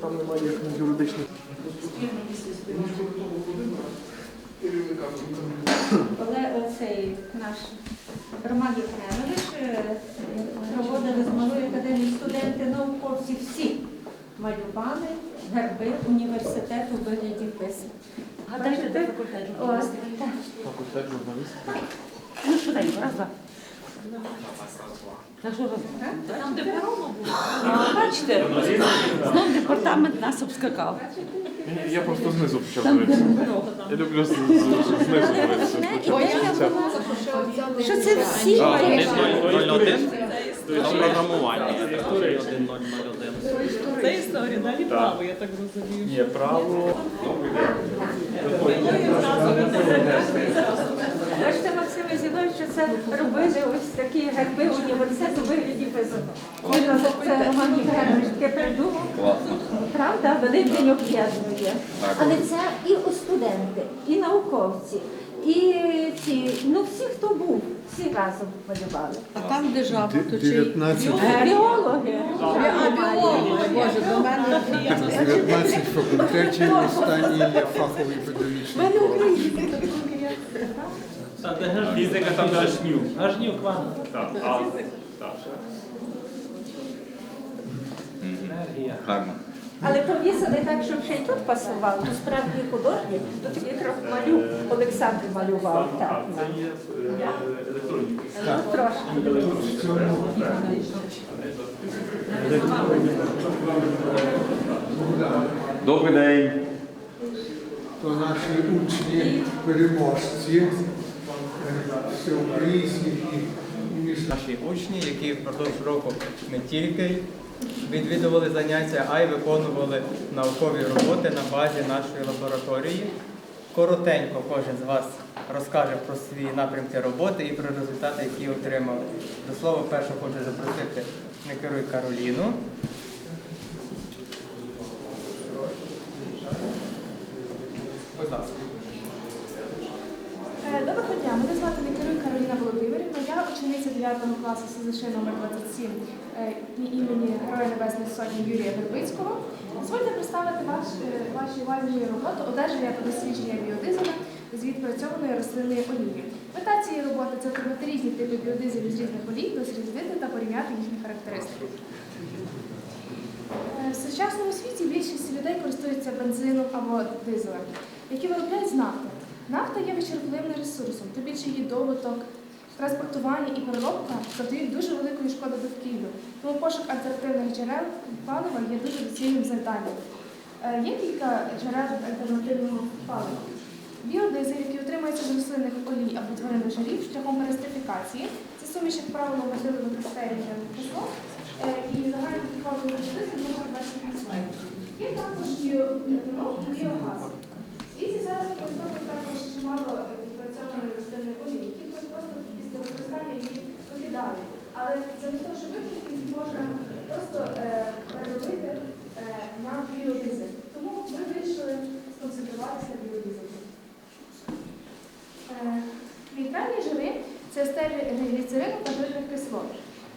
там немає як на юридичних. Але оцей наш Роман Єфремович е, проводили з малої академії студенти науковці всі малювали герби університету у вигляді писань. Гадайте, де факультет журналістики? Факультет журналістики. Ну, швиденько, раз, два. Так що. Там, де Перомо було. Бачите, знов департамент нас обскакав. Я просто знизу почав дивитися. Я люблю з- з- з- знизу дивитися. Що це всі А, малювали. 1.0.01 програмування. 1.0.01. Це історія, далі право, я так розумію. Є право. Бачите, Максим Зінович, що це робили ось такі герби університету у вигляді писань. Це Роман Єфремович таке придумав. Правда, Великдень об'єднує. Але це і студенти, і науковці, і ці, ну всі, хто був, всі разом малювали. А там, де жаба, то чи 19, Е, Біологи. а біологи, боже, до мене 19 факультетів, останній є фаховий педагогічний коледж. Фізика там Гашнюк. Гашнюк вам. Гарно. Але повісили так, щоб ще й тут пасував. То справді художник, то такий трохи малюк Олександр малював. Так, Це є електроніка. ну, трошки. Добрий день. То наші учні, переможці е, Наші учні, які впродовж року не тільки відвідували заняття, а й виконували наукові роботи на базі нашої лабораторії. Коротенько кожен з вас розкаже про свої напрямки роботи і про результати, які отримали. До слова, перше хочу запросити не керуй Кароліну. Будь ласка. Е, Доброго дня, мене звати Некеруй Кароліна Володимирівна. Я учениця 9 класу СЗШ номер 27 е, імені Героя Небесної Сотні Юрія Вербицького. Дозвольте представити ваш, е, вашій увазі роботу одержання та дослідження біодизелю з відпрацьованої рослинної олії. Мета цієї роботи це отримати різні типи біодизелів з різних олій, дослідити та порівняти їхні характеристики. Е, В сучасному світі більшість людей користуються бензином або дизелем, які виробляють з нафти. Нафта є вичерпливим ресурсом, то більше її добуток, транспортування і переробка завдають дуже великої шкоди довкіллю. Тому пошук альтернативних джерел палива є дуже доцільним завданням. Е, Є кілька джерел альтернативного палива. Біодизель, який отримується з рослинних олій або тваринних жирів шляхом перестифікації. Це суміш, як правило, кристалів та кислот. Е, І загальний підходить біодизель номер 28. Є також біоетанол і біогаз. І зараз також чимало відпрацьованої рослинної олії, які просто після використання її викидають. Але замість того, щоб викинути, можна просто е, переробити е, на біодизель. Тому ми вирішили сконцентруватися на біодизелі. Е, жири це гліцерину та жирних кислот.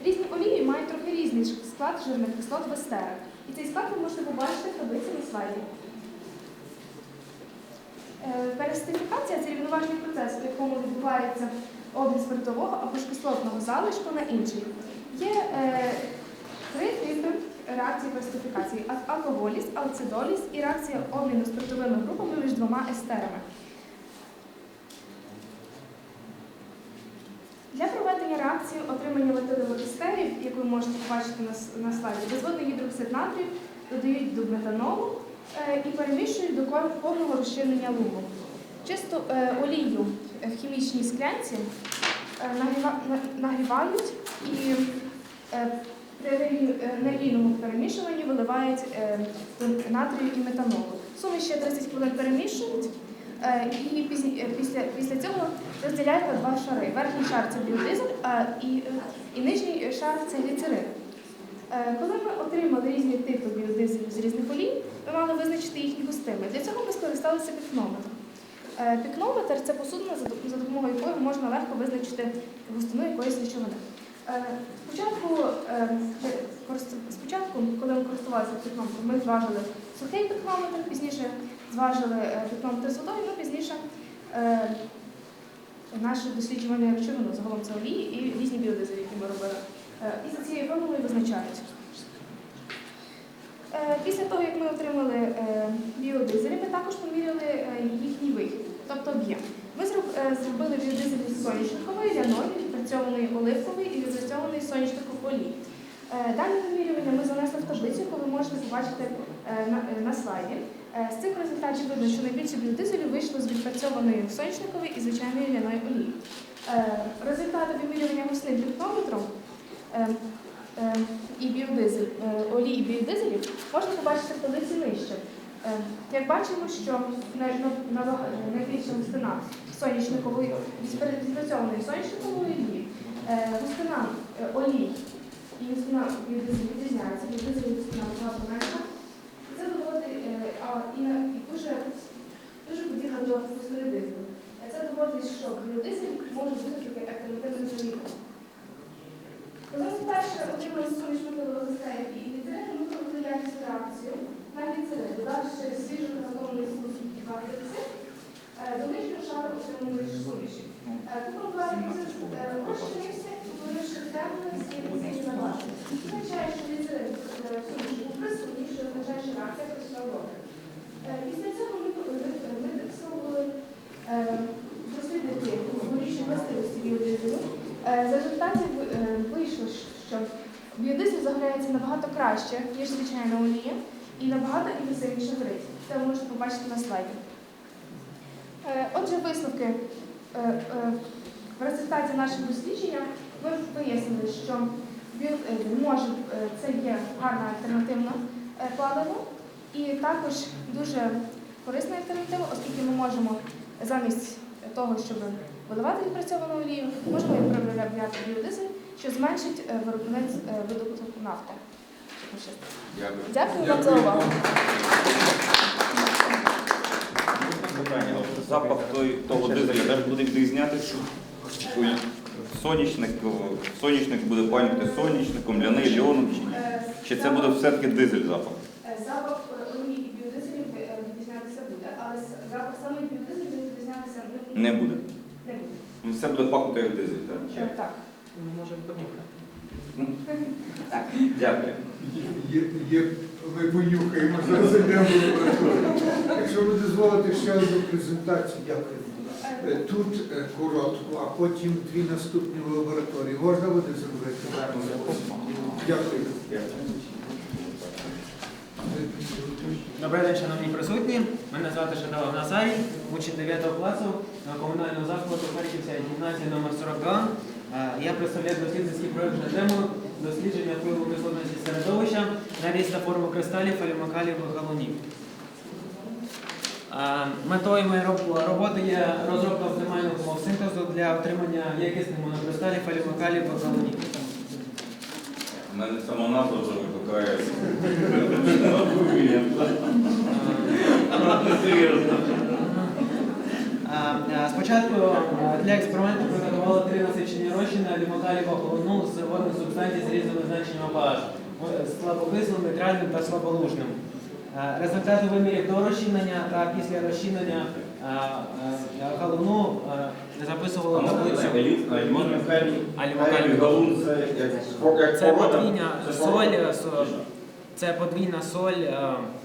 Різні олії мають трохи різний склад жирних кислот в естерах. І цей склад ви можете побачити в таблиці на слайді. Е, Перестифікація це рівноважний процес, в якому відбувається обмін спиртового або ж кислотного залишку на інший. Є е, три типи реакції перестифікації: А- алкоголіз, алцидоліз і реакція обміну спиртовими групами між двома естерами. Для проведення реакції отримання методових естерів, яку ви можете побачити на, на слайді, безводний гідроксид натрію додають до метанолу е, і перемішують до повного розчинення лугу. Чисту е, олію в хімічній склянці е, нагріва- на- нагрівають і е, при енергійному перемішуванні виливають е, натрію і метанолу. Суміш ще 30 хвилин перемішують і після, після цього розділяють на два шари. Верхній шар це біодизель, і, і нижній шар це гліцерин. Коли ми отримали різні типи біодизелів з різних олій, ми мали визначити їхні густими. Для цього ми скористалися пікнометром. Е, Пікнометр це посудина, за допомогою якої можна легко визначити густину якоїсь речовини. Е, Спочатку, е, спочатку, коли ми користувалися пікнометром, ми зважили сухий пікнометр, пізніше зважили пікнометр з водою, ну пізніше наше досліджування речовину, загалом це олії і різні біодизелі, які ми робили. І за цією формулою визначаються. Е, Після того, як ми отримали е, біодизелі, ми також поміряли е, їхній вихід, тобто об'єм. Ми зробили біодизелі з ляної, відпрацьованої оливкової і відпрацьованої соняшникової олії. Е, Дані вимірювання ми занесли в таблицю, яку ви можете побачити на, слайді. З цих результатів видно, що найбільше біодизелів вийшло з відпрацьованої соняшникової і звичайної ляної олії. Результати вимірювання е, е, і біодизель, е, олій і біодизелів можна побачити в таблиці нижче. Е, Як бачимо, що най- найбільша густина соняшникової відпрацьованої соняшникової олії, е, густина е, олій і густина біодизель відрізняється, біодизель густина набагато менша. Це доводить е, і, дуже, дуже подібно до густини дизелю. Е, Це доводить, що біодизель може бути таки альтернативним заліком. Вперше отримали сонячного листею і літерети, ми провели якісну реакцію на ліцери, додавши свіжу приготовлений суміш гербицид до нижнього шару отриманої суміші. Купровий розчинився, утворивши темний сірий забачення. Це означає, що ліцери суміші був присутній, що означає, що реакція пройшла добре. Е, Після цього ми, ми, ми спробували е, дослідити горішні властивості біодизелю. Е, З результатів е, вийшло, що біодизель загорається набагато краще, ніж звичайна олія, і набагато інтенсивніше горить. Це ви можете побачити на слайді. Е, Отже, висновки е, е, в результаті нашого дослідження ми вияснили, що може це є гарна альтернативна паливо і також дуже корисна альтернатива, оскільки ми можемо замість того, щоб виливати відпрацьовану олію, можемо її переробляти біодизель, що зменшить е, виробництво е, видобуток нафти. Дякую. Дякую вам за увагу. Запах той, того дизеля теж буде відрізнятися. Той Соняшник, о, соняшник буде пахнути соняшником, ляний льоном, чи ні? Е, Чи це буде все-таки дизель запах? Запах олії і біодизелів відрізнятися буде, але запах саме біодизелів відрізнятися не буде. Не буде. Ну, Все буде пахнути як дизель, так? Так. Ми можемо понюхати. Так. Дякую. Є, є, ми понюхаємо, в лабораторію. Якщо ви дозволите ще одну презентацію, дякую. Е, Тут е, коротко, а потім дві наступні в лабораторії. Можна буде зробити? Дякую. Добрий день, шановні присутні. Мене звати Шадалов Назарій, учень 9 класу комунального закладу Харківська гімназія номер 42. Я представляю дослідницький проєкт на тему дослідження впливу кислотності середовища на та форму кристалів, алюмокалів і галунів. Метою моєї роботи є розробка оптимального умов синтезу для отримання якісних монокристалів, алюмокалів і галунів. У мене сама назва вже викликає. Серйозно. А, Спочатку для експерименту приготували три насичені розчини алюмокалів охолону з водних субстанцій з різними значеннями pH, о, слабокислим, нейтральним та слаболужним. Результати вимірів до розчинення та після розчинення галуну записували таблицю. Алюмокалій. Галун це подвійна соль, е, це подвійна соль.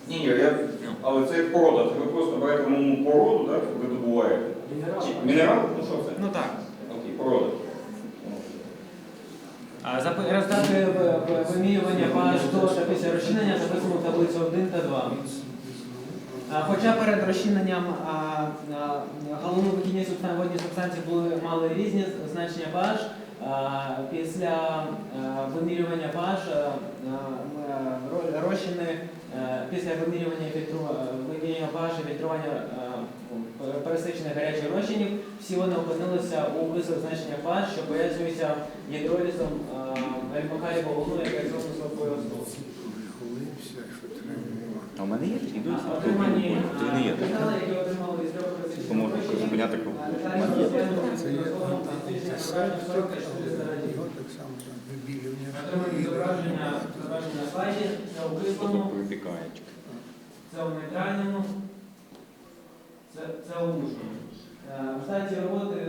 Ні, ні, я, але це як порода. Це ви просто берете породу, так, ви добуваєте. Мінерал? Ну що це? Ну так. Окей, порода. А запи- Результати вимірювання pH до після розчинення записано таблицю 1 та 2. А, Хоча перед розчиненням а, викидні водні субстанції були, мали різні значення pH, а, після а, вимірювання pH а, а, розчини а, після вимірювання а, вимірювання pH і п- пересичених гарячих розчинів, всі вони опинилися у високих значеннях pH, що пояснюється гідролізом алюмокалію галуну як ізотну слабкої основи. Хвилився, що треба. А У мене є такі досі, а то не є такі. То можна зупиняти кров. У. Це є антисептик, але його так само там вибілювання. Це у нейтральному, це, це у лужному. Е, роботи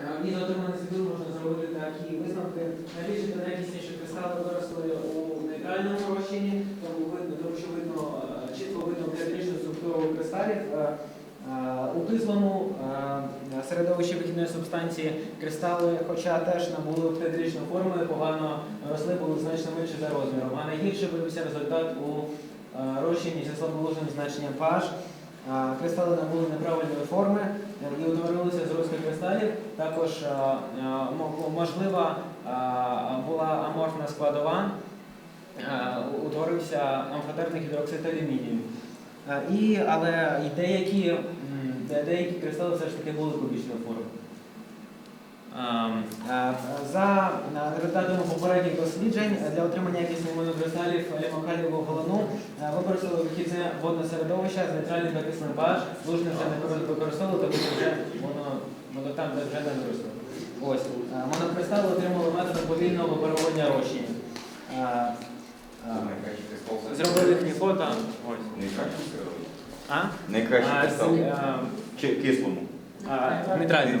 е, із отриманих слідів можна зробити такі висновки. Найбільше та найякісніші кристали виросли у нейтральному розчині, тому видно, тому що видно, е, чітко видно теоретичну структуру кристалів. У кислому середовищі вихідної субстанції кристали, хоча теж набули теоретичну форму, погано росли, були значно менше за розміром. А найгірше виявився результат у розчині зі слаболужним значенням pH. Кристали набули неправильної форми не утворилися з руських кристалів. Також е, е, можлива була аморфна складова, е, утворився амфотерний гідроксид алюмінію. І, але і деякі, деякі кристали все ж таки були кубічної форми. Ем, е, За е, результатами попередніх досліджень е, для отримання якісних монокристалів лімокалівого голону використали вихідне водне середовище з нейтральним та кисним pH. Лужне вже не викор- використовували, тому що вже воно, воно там де вже не використовували. Ось. Монокристали отримали методом повільного випаровування розчинів. Зробили їхні фото. Ось. А? Найкраще кристал. Чи кислому? а, Нейтральним.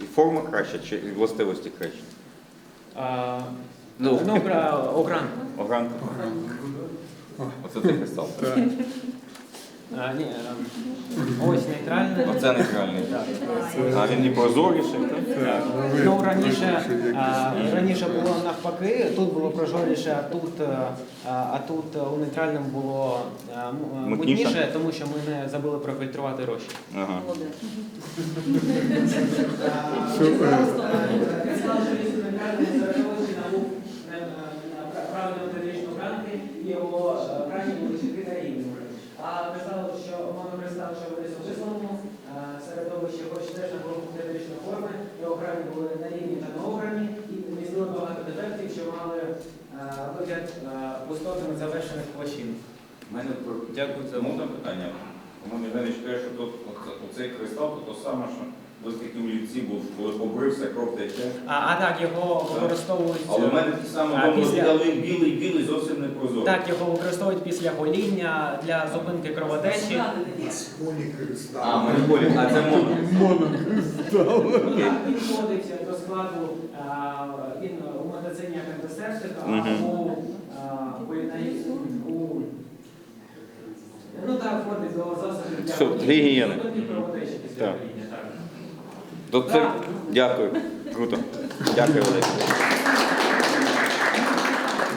І форма краща, чи властивості краще? А, Ну, Ну, про огранку. Огранка. Оце ти писав. А, ні, ем, ось нейтральне. Оце нейтральний. А він і прозоріший, так? Ну, раніше, раніше було навпаки, тут було прожоріше, а тут, е, а, тут е, у нейтральному було е, е, Мутніше? тому що ми не забули профільтрувати розчин. Ага. Е. А казали, що монокристал, що виріс у числовому е, середовищі, хоч теж теоретичної форми, його грані були на рівні та на ограні, і містили багато дефектів, що мали е, вигляд е, пустотами завершених площин. Мене про- дякую за можна питання. Тому Євгенович каже, що тут оце- оцей кристал то то саме, що ось такі олівці був, коли побрився, кров тече. А, а так, його використовують. Але в мене ті саме А, після- але він білий, білий, зовсім не прозорий. Так, його використовують після гоління для зупинки кровотечі. А, мене а це моно. Він підходить до складу а, він у медицині як антисептик, а Мгм. у а, кулінарії у ну так, входить до засобів для гоління, гігієни. зупинки кровотечі після Так. гоління. Це... Дякую. Круто. Дякую, Олег.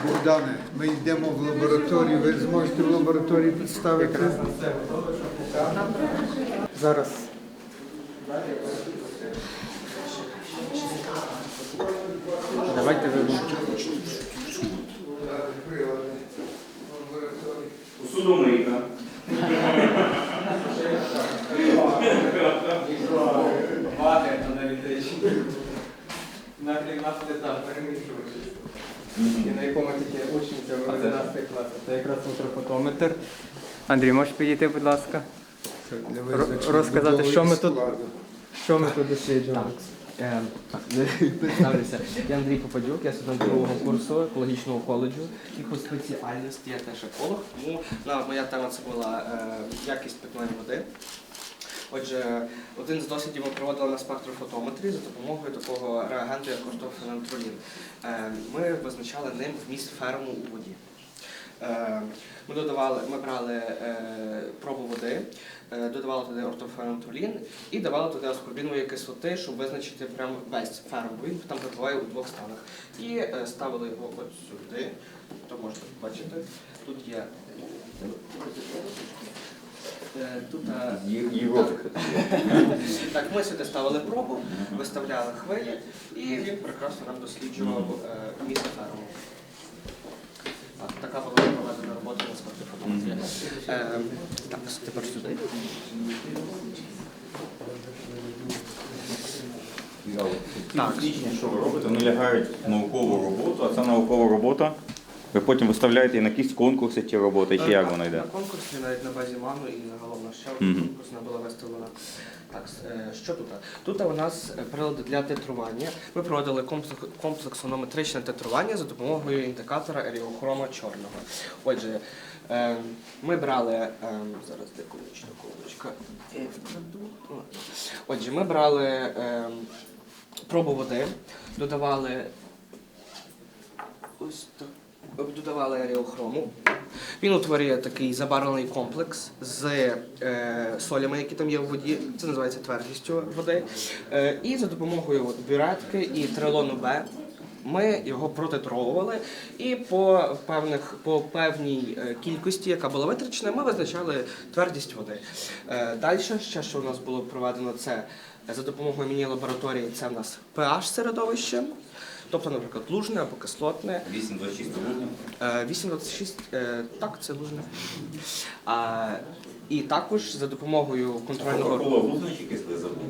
Богдане, ми йдемо в лабораторію. Ви зможете в лабораторії представити? Зараз. Давайте ви. Судомийка. Вати аналітичні. На клімат літа перемішувачі. І на якому тільки учниця в 11 класі. Це якраз ультрафотометр. Андрій, можеш підійти, будь ласка? Ро- розказати, що ми тут- Що ми тут досліджуємо? Е, представлюся. Я Андрій Попадюк, я студент другого курсу екологічного коледжу. І по спеціальності я теж еколог. Тому на, моя тема це була е, якість питної води. Отже, один з дослідів ми проводили на спектрофотометрі за допомогою такого реагенту, як ортофенантролін. Е, Ми визначали ним вміст ферму у воді. Е, Ми додавали, ми брали е, пробу води, е, додавали туди ортофенантролін і давали туди аскорбінової кислоти, щоб визначити прям весь ферм, бо він там перебуває у двох станах. І ставили його от сюди, то можете бачити. Тут є. Тут так, ми сюди ставили пробу, виставляли хвилі, і він прекрасно нам досліджував місце ферму. Так, така була проведена робота на спортивному. Е, так, тепер сюди. Так. Що ви робите? Вони лягають в наукову роботу, а ця наукова робота Ви потім виставляєте і на якісь конкурси ті роботи, чи як Е, воно йде? На конкурсі, навіть на базі ману і загалом на ще Мгм. конкурсна була виставлена. Так, е, що тут? Тут у нас е, прилади для титрування. Ми проводили комплекс- комплексонометричне титрування за допомогою індикатора еріохрома чорного. Отже, е, ми брали е, зараз де колечко, колечка. Я їх вкладу. О. Отже, ми брали е, пробу води, додавали ось так. Додавали еріохрому. Він утворює такий забарвлений комплекс з е, солями, які там є в воді. Це називається твердістю води. Е, і за допомогою бюретки і трилону Б ми його протитровували. І по, певних, по певній е, кількості, яка була витрачена, ми визначали твердість води. Е, далі, ще що у нас було проведено, це за допомогою міні-лабораторії, це в нас pH середовище. Тобто, наприклад, лужне або кислотне. 826 лужне. Е, 826, е, так, це лужне. А, і також за допомогою контрольного. Кока-кола лужне чи кисле забув?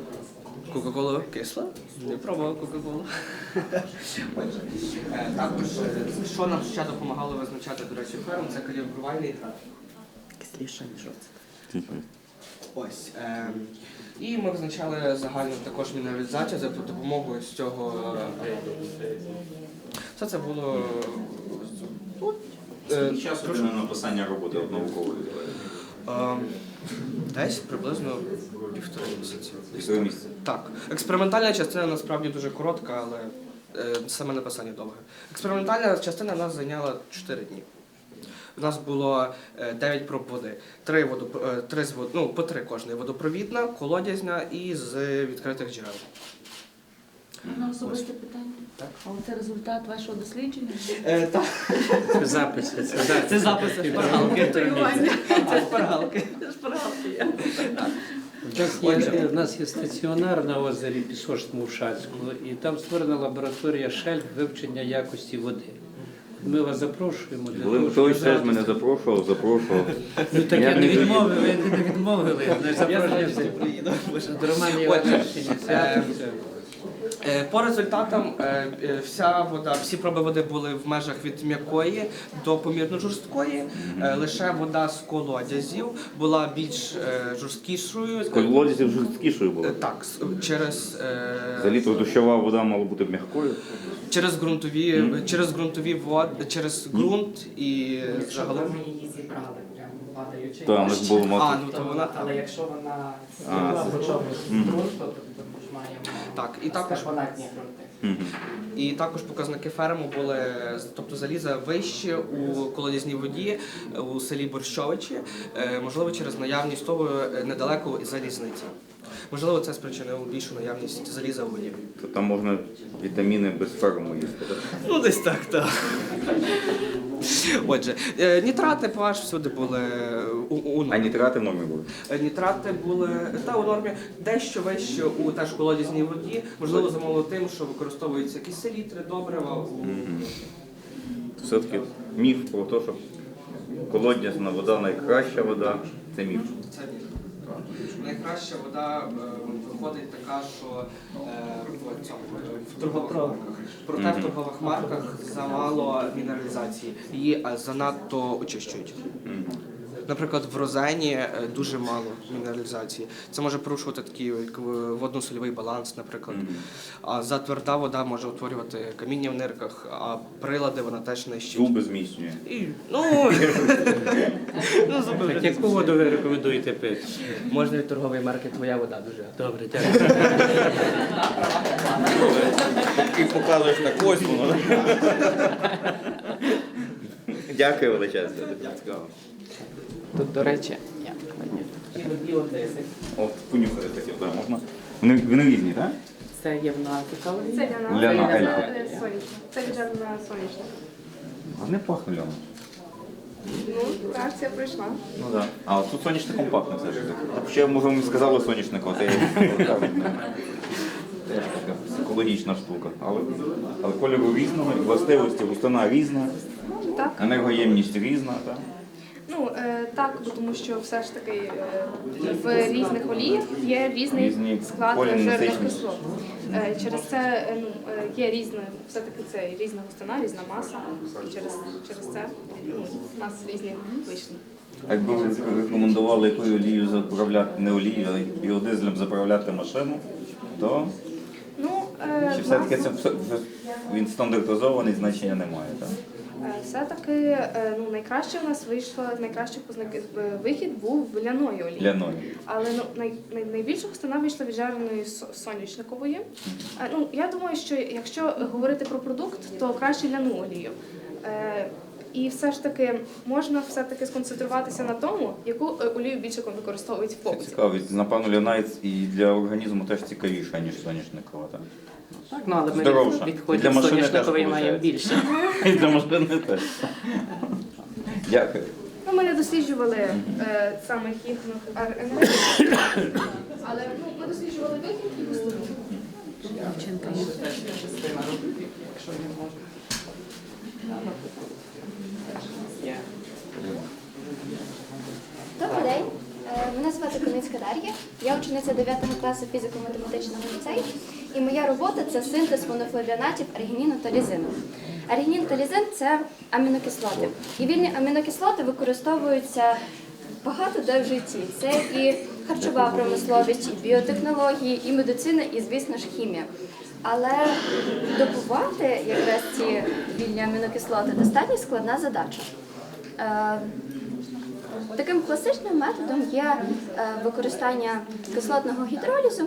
Кока-кола кисла? Не пробував Кока-колу. Е, Також, е, що нам ще допомагало визначати, до речі, ферм, це калібрувальний графік. Кисліше, ніж оце. Ось. Е, і ми визначали загальну також мінералізацію за допомогою з цього. е, Все це було. е, Скільки часу на написання роботи от наукової? Е, Десь приблизно півтори місяці. Півтори місяці. Так. Експериментальна частина насправді дуже коротка, але е, саме написання довге. Експериментальна частина нас зайняла 4 дні. У нас було 9 проб води. Три водоп... е, три з вод... ну, по три кожної. Водопровідна, колодязня і з відкритих джерел. На особисте питання. Так. А це результат вашого дослідження? Е, так. Це записи. Це записи. Це шпаргалки. Це шпаргалки. Шпаргалки. У нас є, стаціонар на озері Пісошному Шацькому, і там створена лабораторія шельф вивчення якості води. Ми вас запрошуємо для Коли того, хтось щоб теж мене запрошував, запрошував. Ну так Я я не відмовив, ви не відмовили. Не Івановича Е, Е, По результатам е, е, вся вода, всі проби води були в межах від м'якої до помірно жорсткої. Е, Лише вода з колодязів була більш е, жорсткішою. Колодязів жорсткішою було. Е, Так, з- через, е, За літр дощова вода мала бути м'якою. Через ґрунтові, через ґрунтові вод, через ґрунт і загалом. ми її зібрали, прямо падаючи. Та, у нас було А, ну то вона Але якщо вона А, зробила з Мгм. ґрунту, то ми ж маємо Так, і також- карбонатні ґрунти. Мгм. І також показники ферму були, тобто заліза вище у колодязній воді у селі Борщовичі, е, можливо, через наявність того е, недалеко залізниці. Можливо, це спричинило більшу наявність заліза в воді. То там можна вітаміни без ферму їсти. так? Ну, десь так, так. Отже, е, нітрати pH всюди були у, у А нормі. нітрати в нормі були. Е, Нітрати були та у нормі дещо вище у теж колодязній воді, можливо, замовлено тим, що використовуються якісь селітри, добрива. у- Все-таки міф про те, що колодязна вода найкраща вода. Це міф. Це ні. Найкраща вода е, виходить така, що е, в цьому в торгових марках. Проте в торгових марках замало мінералізації. Її е, занадто очищують. Наприклад, в розені е, дуже мало мінералізації. Це може порушувати такий як водно-сольовий баланс, наприклад. А затверда вода може утворювати каміння в нирках, а прилади вона теж нищить. Зуби зміцнює. І, ну, ну, зуби вже яку воду ви рекомендуєте пити? Можна від торгової марки твоя вода дуже. Добре, дякую. І показуєш так ось воно. Дякую величезне. цікаво. Тут, до речі, і Одеси. От понюхати хотів, так, можна. Вони, вони різні, так? Це є в нас. Це для нас. Ляна Це Елька. для сонячного. Це від на сонячного. А не пахне ляно. Ну, реакція пройшла. Ну так. А от тут соняшником пахне все ж таки. Ще, може, ми сказали соняшником, це я. Теж така екологічна штука. Але, але кольору різного, властивості, густина різна, Так. енергоємність різна. Так? Ну е, так, бо тому що все ж таки е, в різних оліях є різний Різні склад жирних кислот. Е, через це е, ну, е, є різна, все-таки це різна густина, різна маса. І через, через це ну, у нас різні вийшли. А Якби ви рекомендували якою олією заправляти, не олією, а біодизелем заправляти машину, то Ну, е, чи в все-таки нас- це все- він стандартизований, значення немає, так? Е, Все-таки е, ну, найкраще у нас вийшло, найкращий познак- е, вихід був ляної олії. Ляної. Але ну, най, най, найбільша густина вийшла від жареної соняшникової. Ну, я думаю, що якщо говорити про продукт, то краще ляну олію. І все ж таки можна все-таки сконцентруватися на тому, яку олію більше використовують в побуті. Цікаво, напевно, лянаєць і для організму теж цікавіша, ніж соняшникова, так? Так, ну але ми Здоровша. відходимо Для від машини теж маємо виходить. більше. І для машини теж. Дякую. Ну, ми не досліджували е, саме їх ну, ар- але ну, ми досліджували вихід і густину. Дівчинка є якщо не можна. Добрий день. Е, Мене звати Комінська Дар'я. Я учениця 9 класу фізико-математичного ліцею. І моя робота це синтез монофлавіанатів аргініну та лізину. Аргінін та лізин це амінокислоти. І вільні амінокислоти використовуються багато де в житті. Це і харчова промисловість, і біотехнології, і медицина, і, звісно ж, хімія. Але добувати якраз ці вільні амінокислоти достатньо складна задача. Е, Таким класичним методом є е, використання кислотного гідролізу,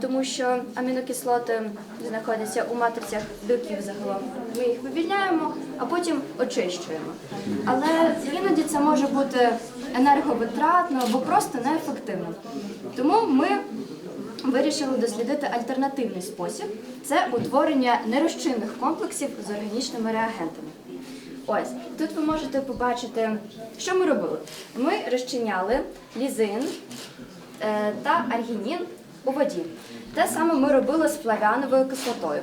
тому що амінокислоти знаходяться у матрицях білків загалом. Ми їх вивільняємо, а потім очищуємо. Але іноді це може бути енерговитратно або просто неефективно. Тому ми вирішили дослідити альтернативний спосіб це утворення нерозчинних комплексів з органічними реагентами. Ось тут ви можете побачити, що ми робили. Ми розчиняли лізин е, та аргінін у воді. Те саме ми робили з флавяновою кислотою.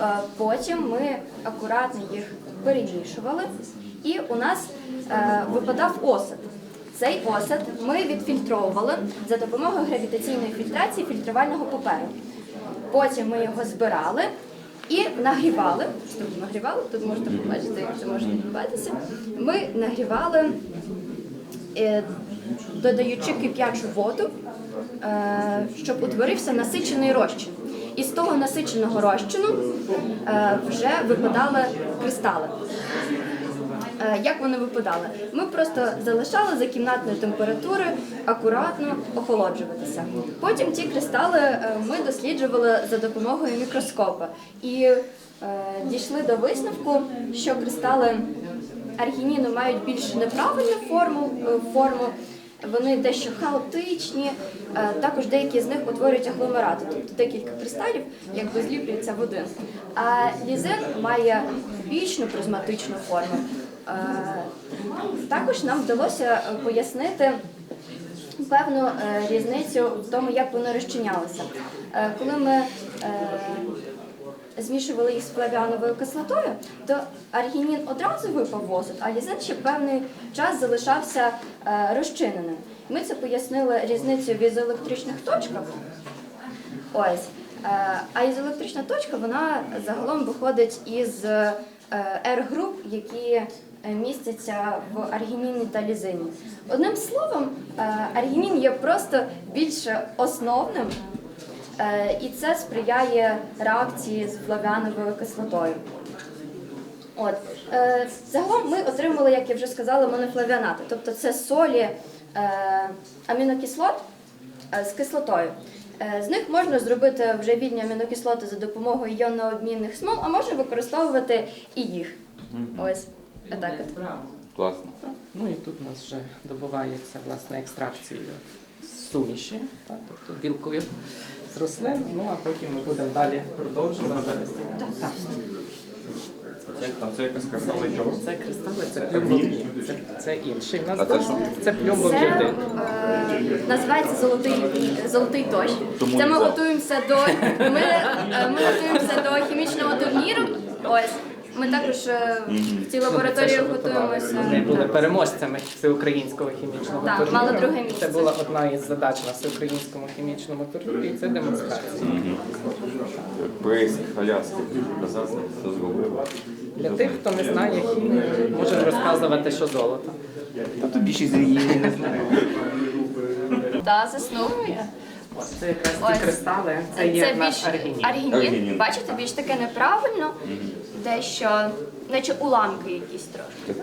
Е, потім ми акуратно їх перемішували, і у нас е, випадав осад. Цей осад ми відфільтровували за допомогою гравітаційної фільтрації фільтрувального паперу. Потім ми його збирали і нагрівали. Тобто нагрівали, тут можете побачити, як це може відбуватися. Ми нагрівали, е, додаючи кип'ячу воду, щоб утворився насичений розчин. І з того насиченого розчину е, вже випадали кристали. Е, Як вони випадали? Ми просто залишали за кімнатної температури акуратно охолоджуватися. Потім ті кристали е, ми досліджували за допомогою мікроскопа і е, дійшли до висновку, що кристали аргініну мають більш неправильну форму, е, форму. Вони дещо хаотичні, е, також деякі з них утворюють агломерати, тобто декілька кристалів якби зліплюються в один. А лізин має кубічну призматичну форму. Е, Також нам вдалося пояснити певну е, різницю в тому, як вони розчинялися. Коли ми змішували їх з флавіановою кислотою, то аргінін одразу випав в а лізин ще певний час залишався е, розчиненим. Ми це пояснили різницею в ізоелектричних точках. Ось. Е, А ізоелектрична точка вона загалом виходить із е, R-груп, які містяться в аргініні та лізині. Одним словом, аргінін є просто більш основним, і це сприяє реакції з флавіановою кислотою. От. Е, загалом ми отримали, як я вже сказала, монофлавіанати, тобто це солі е, амінокислот е, з кислотою. Е, З них можна зробити вже вільні амінокислоти за допомогою іонно-обмінних смол, а можна використовувати і їх. Ось отак от. Класно. Ну і тут у нас вже добувається власне екстракцією суміші, так, тобто білкою з рослин, ну а потім ми будемо далі продовжувати. Так. Це, там це якась кристали чого? Це кристали, це плюмбові. Це, це інший. А це що? це плюмбові. Це е, називається золотий, золотий дощ. Тому Це ми готуємося до ми, е, ми готуємося до хімічного турніру. Ось Ми також е, в цій лабораторії Це, готуємося. Були переможцями всеукраїнського хімічного Так, турніру. мали друге місце. Це була одна із задач на всеукраїнському хімічному турнірі, і це демонстрація. Приз, халяски, казати, що зробили. Для тих, хто не знає хімію, можемо розказувати, що золото. Та то більшість її не знає. Та заснув. Ось Це якраз Ось. ці кристали, це є наш аргінін. аргінін. Аргінін. Бачите, більш таке неправильно, дещо, наче уламки якісь трошки.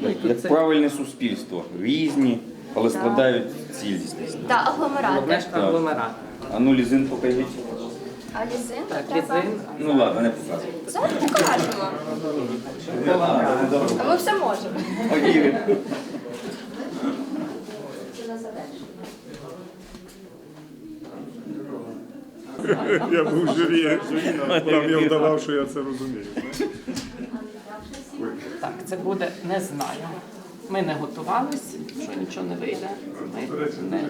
Як, як правильне суспільство. Різні, але складають цілісність. Та Головне агломерати. ж агломерат. А ну лізин покажіть. А лізин Так, треба. лізин. Ну ладно, не показуй. Зараз покажемо. А ми все можемо. Я був в журі, там я вдавав, що я це розумію. Так, це буде не знаю. Ми не готувались, що нічого не вийде. Ми не.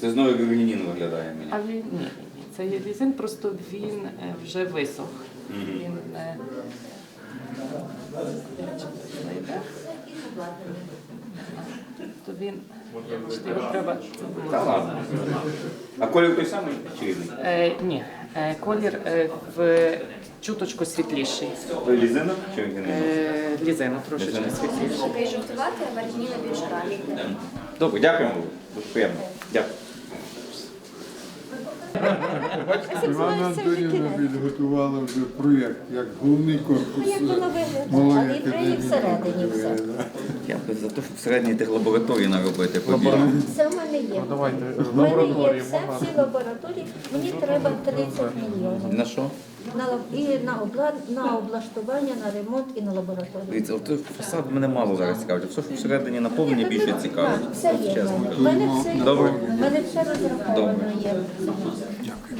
Це знову як виглядає мені. А він ні, ні, ні. Це є лізин, просто він е, вже висох. Він не. То він, його треба. Та ладно. А колір той самий чи різний? Е, ні, е, колір е, в чуточку світліший. Лізина чи генерал? Е, лізина трошечки Лізина. Такий жовтувати, а варгініна більш ранній. Добре, дякуємо. Дуже приємно. Дякую. Івана Антонівна підготувала вже проєкт, як головний корпус Як воно е, виглядає? малої А відкриє всередині все. Дякую за те, щоб всередині тих лабораторій наробити. Це в мене є. У В мене є все, всі лабораторії. Мені треба 30 мільйонів. На що? На, лаб- і на, обла... на облаштування, на ремонт і на лабораторію. Дивіться, от фасад мене мало зараз цікавить. Все, що всередині наповнення, більше цікавить. Так, все є в Чесно мене. кажу. В мене все є. Добре. В мене все розраховано Добре. є. Дякую.